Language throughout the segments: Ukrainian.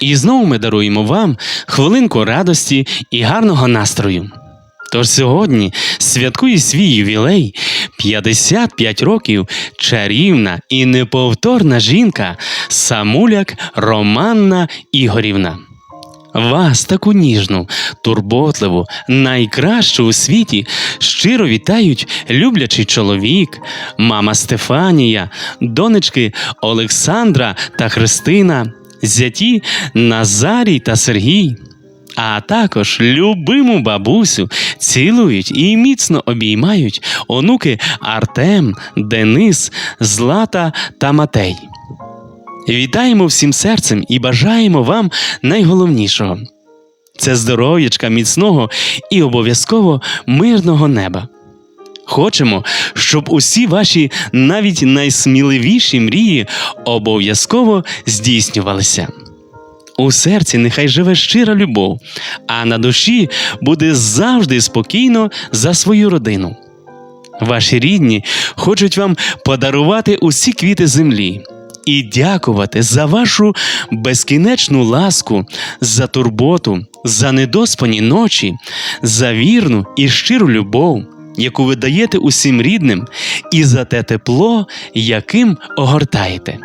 І знову ми даруємо вам хвилинку радості і гарного настрою. Тож сьогодні святкує свій ювілей 55 років чарівна і неповторна жінка Самуляк Романна Ігорівна. Вас таку ніжну, турботливу, найкращу у світі щиро вітають люблячий чоловік, мама Стефанія, донечки Олександра та Христина, зяті Назарій та Сергій. А також любиму бабусю цілують і міцно обіймають онуки Артем, Денис, Злата та Матей. Вітаємо всім серцем і бажаємо вам найголовнішого це здоров'ячка міцного і обов'язково мирного неба. Хочемо, щоб усі ваші навіть найсміливіші мрії обов'язково здійснювалися. У серці нехай живе щира любов, а на душі буде завжди спокійно за свою родину. Ваші рідні хочуть вам подарувати усі квіти землі і дякувати за вашу безкінечну ласку, за турботу, за недоспані ночі, за вірну і щиру любов, яку ви даєте усім рідним, і за те тепло, яким огортаєте.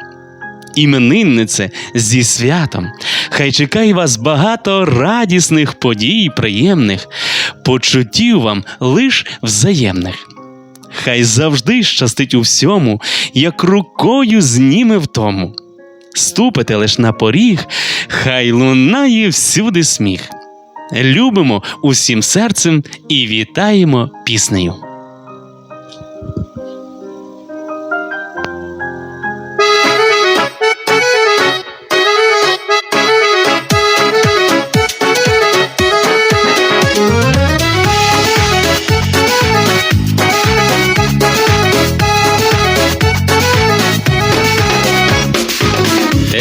Імениннице зі святом. Хай чекає вас багато радісних подій, приємних, почуттів вам лиш взаємних. Хай завжди щастить у всьому, як рукою зніме в тому. Ступите лиш на поріг, хай лунає всюди сміх. Любимо усім серцем і вітаємо піснею.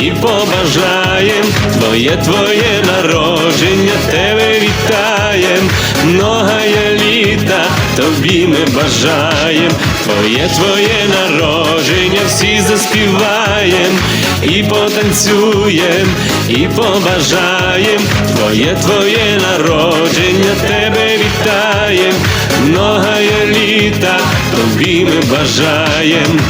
і побажаєм. Твоє твоє народження тебе вітаєм, многая літа тобі ми бажаєм. Твоє твоє народження всі заспіваєм, і потанцюєм, і побажаєм. Твоє твоє народження тебе вітаєм, многая літа тобі ми бажаєм.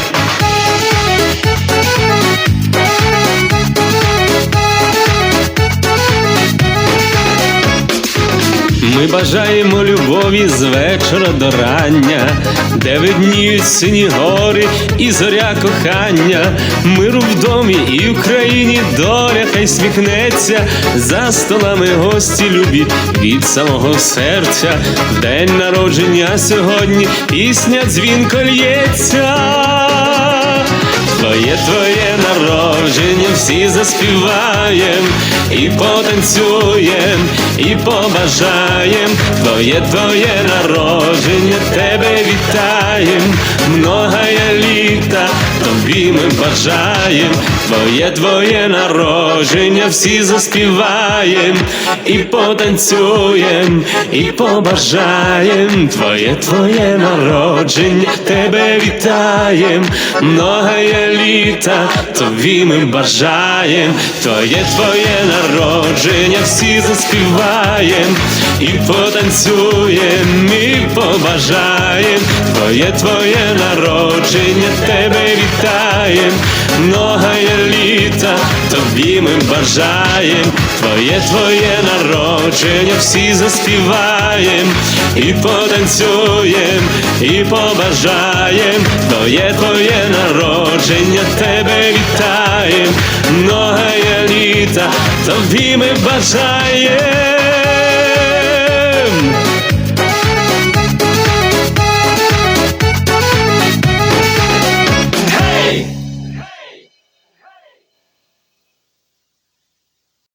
Ми бажаємо любові з вечора до рання, де видніють сині гори і зоря кохання, миру в домі і в країні доля хай сміхнеться, за столами гості любі від самого серця, в день народження сьогодні пісня дзвінко лється. Твоє твоє народження всі заспіваєм, і потанцюєм, і побажаєм. Твоє твоє народження тебе вітаєм, многая літа тобі ми бажаєм. Твоє твоє народження всі заспіваєм, і потанцюєм, і побажаєм. Твоє твоє народження тебе вітаєм, многая літа тобі ми бажаєм. Твоє твоє народження всі заспіваєм, і потанцюєм, і побажаєм. Твоє твоє народження тебе вітаєм, многая літа тобі ми бажаєм. Твоє твоє народження всі заспіваєм, і потанцюєм, і побажаєм. Твоє твоє народження тебе вітаєм, многая літа тобі ми бажаєм.